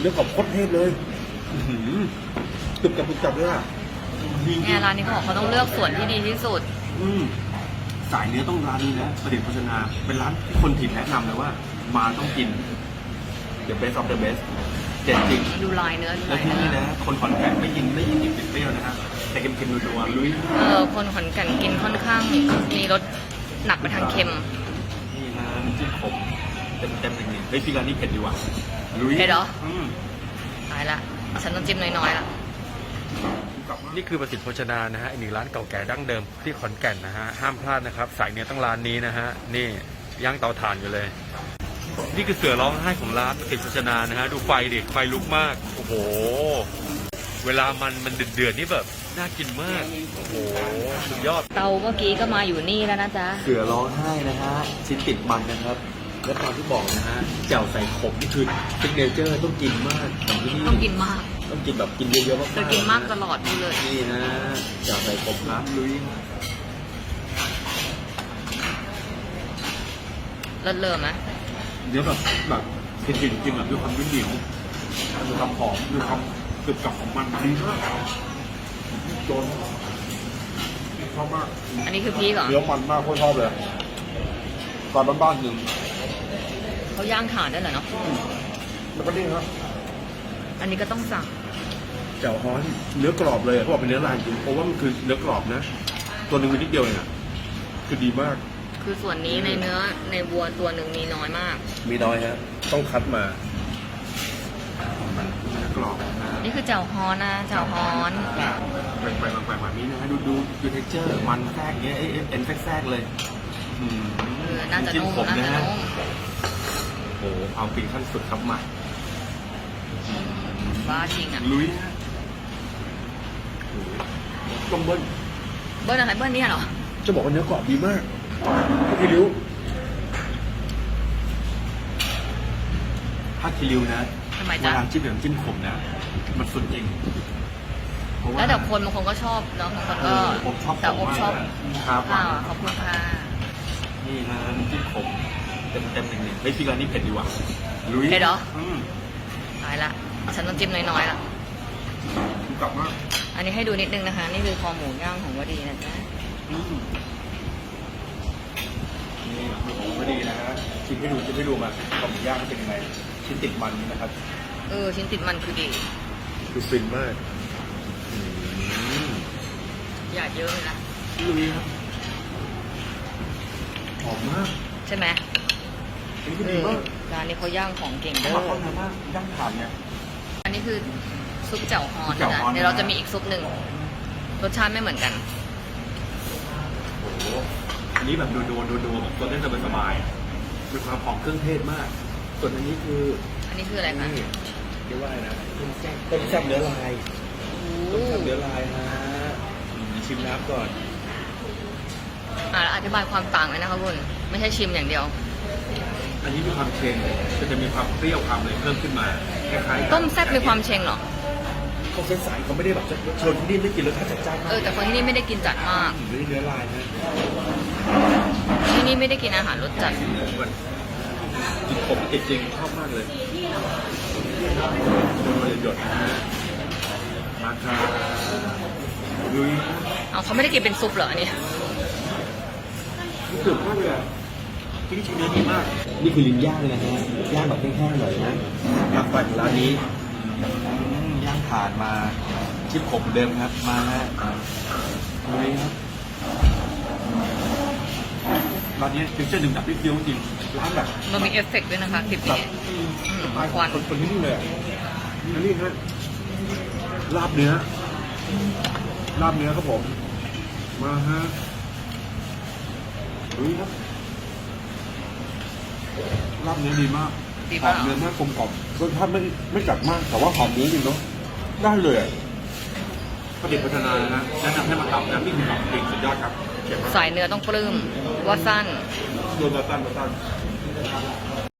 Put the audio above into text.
เรื่องของโคตรเทพเลยอื้อหือตึบกับตึบกับเลยอะดีเนี่ยร้านนี้เขาบอกเขาต้องเลือกส่วนที่ดีที่สุด อืมสายเนื้อต้องร้านนี้นะประเด็นโฆษณาเป็นร้านที่คนถิ่นแนะนำเลยว่า มาต้องกิน the best of the best เด็ดจริง ดูลายเนื้อดูและลายที่เนื้นี่อนะ คนขอนแก่นไม่กินไม่กินติดติดเปรี้ยวนะฮะแต่เค็มๆนัวๆลุยเออคนขอนแก่นกินค่อนข้างมีรสหนักไปทางเค็ม นี่นะน้ำจิ้มขมเต็มเต็มๆหนึ่งๆเฮ้ยพี่ร้านนี้เผ็ดดีว่ะ ลุยเผ็ดเหรออืมตายละ ฉันต้องจิ้มน้อยๆละนี่คือประสิทธิ์โภชนานะฮะอีกหนึ่งร้านเก่าแก่ดั้งเดิมที่ขอนแก่นนะฮะห้ามพลาดนะครับ สายเนื้อต้องร้านนี้นะฮะนี่ย่างเตาถ่านอยู่เลย นี่คือเสือร้องไห้ของร้านประสิทธิ์โภชนานะฮะดูไฟดิไฟลุกมากโอ้โห เวลามันมันเดือดๆนี่แบบน่ากินมากโอ้โหสุดยอด เตาเมื่อกี้ก็มาอยู่นี่แล้วนะจ๊ะ เสือร้องไห้นะฮะชิ้นติดมันนะครับ และตอนที่บอกนะฮะแจ่วใส่ขมนี่คือซิกเนเจอร์ต้องกินมากของที่นี่ต้องกินมากต้องกินแบบกินเยอะๆมากๆจะกินมากตลอดนี่เลยนี่นะแจ่วใส่ขมครับลุยเลิศเริ่มไหมเนื้อแบบแบบเผ็ดจริงๆแบบด้วยความเหนียวด้วยความหอมด้วยความกรึบกรับของมันดีมากโดนชอบมาก อันนี้คือพีกเหรอเนื้อมันมากโคตรชอบเลยตอนบ้านๆหนึ่ง เขาย่างถ่านได้วยเหรอเนาะ แล้วก็นี่ครับอันนี้ก็ต้องสั่ง แจ่วฮ้อนเนื้อกรอบเลยอะเขาบอกเป็นเนื้อลายจริงเพราะว่ามันคือเนื้อกรอบนะ ตัวหนึ่งมีนิดเดียวเองอะคือดีมาก คือส่วนนี้ในเนื้อในวัวตัวหนึ่งมีน้อยมาก มีน้อยฮะ ต้องคัดมาเนื้อกรอบนะ นี่คือแจ่วฮอนนะแจ่วฮอน ไปไปมาไปแบบนี้นะดูดูดูเท็กเจอร์มันแทรกเงี้ยเอ้ยเอ้ยเอ็นแทรกๆเลยอืมเออน่าจะจิ้มนุ่มขมน่านะจะฮะนุ่ม โอ้โหความฟินขั้นสุดครับมาบ้าจริงอะลุยฮะโอ้โหต้องเบิ้ลเบิ้ลอะไรเบิ้ลเนี่ยเหรอ จะบอกว่าเนื้อกรอบดีมากพี่ริ้วถ้าคิริวนะทำไมเวจ๊ะลาจิ้มกับน้ำจิ้มขมนะ มันสุดจริงเพราะว่าแล้วแต่คนบางคนก็ชอบเนาะบางคนเอก็อผมชอบแต่อบชอบครับข้าวขอบคุณค่ะ นี่นะน้ำจิ้มขม เต็มเต็มๆหนึ่งๆเฮ้ยพี่ร้านนี้เผ็ดดีว่ะลุยเผ็ดเหรออืมตายละ ฉันต้องจิ้มน้อยๆละ กลับมากอันนี้ให้ดูนิดนึงนะคะ นี่คือคอหมูย่างของวดีนะจ๊ะอืมนี่ของพอดีนะฮะชิมให้ดูชิมให้ดูมาขอบย่างเป็นยังไงชิ้นติดมันนี่นะครับ เออชิ้นติดมันคือดี คือฟินมากอืมอย่าเยอะเลยนะลุยครับหอมมาก ใช่ไหมอั นนี้คือเอดีอมากร้านนี้เขาย่างของเก่งเด้มาอเข้าทางมากย่างถ่านเนี่ย อันนี้คือซุปแจ่วฮอนแจ่วนะฮอน เดี๋ยวเราจะมีอีกซุปหนึ่งรสชาติไม่เหมือนกันโอ้โหอันนี้แบบดูดูดูดูแบบตัวเล่นสบายๆมีความหอมเครื่องเทศมาก ส่วนอันนี้คืออันนี้คืออะไรคะนี่เรียกว่าอะไรนะต้มแซ่บต้มแซ่บเนื้อลายโอ้ต้มแซ่บเนื้อลายนะอืมชิมน้ำก่อน อ่าแล้วอธิบายความต่างเลยนะคะคุณไม่ใช่ชิมอย่างเดียว อันนี้มีความเค็มก็จะมีความเปรี้ยวความอะไรเพิ่มขึ้นมาคล้ายๆกันต้มแซ่บมีความเชงเหรอ เขาใสๆเขาไม่ได้แบบจะชนที่นี่ไม่กินรสชาติจัดจ้านมากเออ แต่คนที่นี่ไม่ได้กินจัดมากอืมเนื้อเนื้อลายนะที่นี่ไม่ได้กินอาหารรสจัด มันจิตผมติดจริงชอบมากเลยโดนมาหยดๆนะฮะมาครับลุยเอาเขาไม่ได้กินเป็นซุปเหรออันนี้ รู้สึกมากเลยอะ ที่นี่ชิ้นเนื้อดีมาก นี่คือลิ้นย่างเลยนะฮะย่างแบบแห้งๆหน่อยนะรับไปของร้านนี้อืมย่างถ่านมาชิปขมเหมือนเดิมครับ มาฮะลุยครับร้านนี้ถึงจะดื่มดับพี่เดียวจริงร้านแบบมันมีเอฟเฟกต์ด้วยนะคะคลิปแบบนี้อืมอืมตายควันคนคนที่นี่เลยอะอันนี้ฮะลาบเนื้อลาบเนื้อครับผม มาฮะลุยครับ ลาบเนื้อดีมากดีหอมากมเนื้อมากกลมกล่อมรสชาติไม่ไม่จัดมาก แต่ว่าหอมเนื้อจริงเนาะได้เลยอะประเด็นพัฒนานะแนะนำให้มาทำนะนี่คือของจริงสุดยอดครับเขียนว่าสายเนื้อต้องปลื้มว่าสั้น โดนมาตั้นมาตั้น